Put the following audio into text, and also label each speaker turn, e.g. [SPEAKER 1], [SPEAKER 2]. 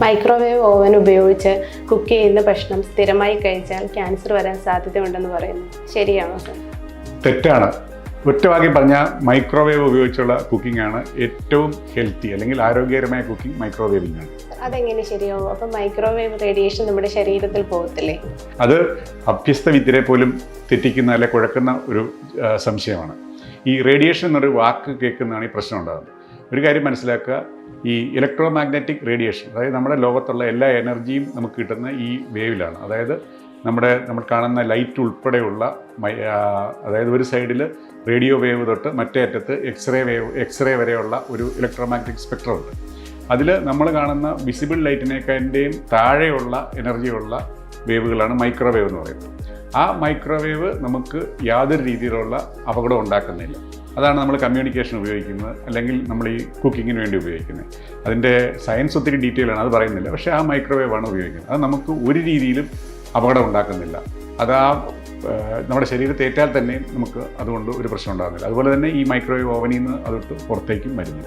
[SPEAKER 1] Microwave oven ഉപയോഗിച്ച് cook ചെയ്യുന്ന ഭക്ഷണം സ്ഥിരമായി കഴിച്ചാൽ ക്യാൻസർ വരാൻ സാധ്യതയുണ്ടെന്ന് പറയുന്നു. ശരിയാണോ സർ?
[SPEAKER 2] തെറ്റാണ്. ഒറ്റവാക്കി പറഞ്ഞാൽ മൈക്രോവേവ് ഉപയോഗിച്ചുള്ള കുക്കിംഗ് ആണ് ഏറ്റവും ഹെൽത്തി അല്ലെങ്കിൽ ആരോഗ്യകരമായ കുക്കിംഗ് മൈക്രോവേവിംഗ് ആണ്
[SPEAKER 1] അതെങ്ങനെ ശരിയാവും? അപ്പൊ മൈക്രോവേവ് റേഡിയേഷൻ നമ്മുടെ ശരീരത്തിൽ പോകത്തില്ലേ?
[SPEAKER 2] അത് അഭ്യസ്ത വിദ്യരെ പോലും തെറ്റിക്കുന്ന അല്ലെ കുഴക്കുന്ന ഒരു സംശയമാണ്. ഈ റേഡിയേഷൻ എന്നൊരു വാക്ക് കേൾക്കുന്നതാണ് ഈ പ്രശ്നം ഉണ്ടാകുന്നത്. ഒരു കാര്യം മനസ്സിലാക്കുക. ഈ ഇലക്ട്രോ മാഗ്നറ്റിക് റേഡിയേഷൻ അതായത് നമ്മുടെ ലോകത്തുള്ള എല്ലാ എനർജിയും നമുക്ക് കിട്ടുന്ന ഈ വേവിലാണ്. അതായത് നമ്മുടെ നമ്മൾ കാണുന്ന ലൈറ്റ് ഉൾപ്പെടെയുള്ള അതായത് ഒരു സൈഡിൽ റേഡിയോ വേവ് തൊട്ട് മറ്റേ അറ്റത്ത് എക്സ്റേ വേവ് എക്സ്റേ വരെയുള്ള ഒരു ഇലക്ട്രോ മാഗ്നറ്റിക് സ്പെക്ട്രം ഉണ്ട്. അതിൽ നമ്മൾ കാണുന്ന വിസിബിൾ ലൈറ്റിനേക്കാന്റെയും താഴെയുള്ള എനർജിയുള്ള വേവുകളാണ് മൈക്രോവേവ് എന്ന് പറയുന്നത്. ആ മൈക്രോവേവ് നമുക്ക് യാതൊരു രീതിയിലുള്ള അപകടം ഉണ്ടാക്കുന്നില്ല. അതാണ് നമ്മൾ കമ്മ്യൂണിക്കേഷൻ ഉപയോഗിക്കുന്നത് അല്ലെങ്കിൽ നമ്മൾ ഈ കുക്കിങ്ങിന് വേണ്ടി ഉപയോഗിക്കുന്നത്. അതിന്റെ സയൻസ് ഒത്തിരി ഡീറ്റെയിൽ ആണ് അത് പറയുന്നില്ല. പക്ഷേ ആ മൈക്രോവേവ് ആണ് ഉപയോഗിക്കുന്നത്. അത് നമുക്ക് ഒരു രീതിയിലും അപകടം ഉണ്ടാക്കുന്നില്ല. അത് ആ നമ്മുടെ ശരീരത്തെ ഏറ്റാൽ തന്നെ നമുക്ക് അതുകൊണ്ട് ഒരു പ്രശ്നം ഉണ്ടാകുന്നില്ല. അതുപോലെ തന്നെ ഈ മൈക്രോവേവ് ഓവനിൽ നിന്ന് അതൊട്ട് പുറത്തേക്കും വരുന്നു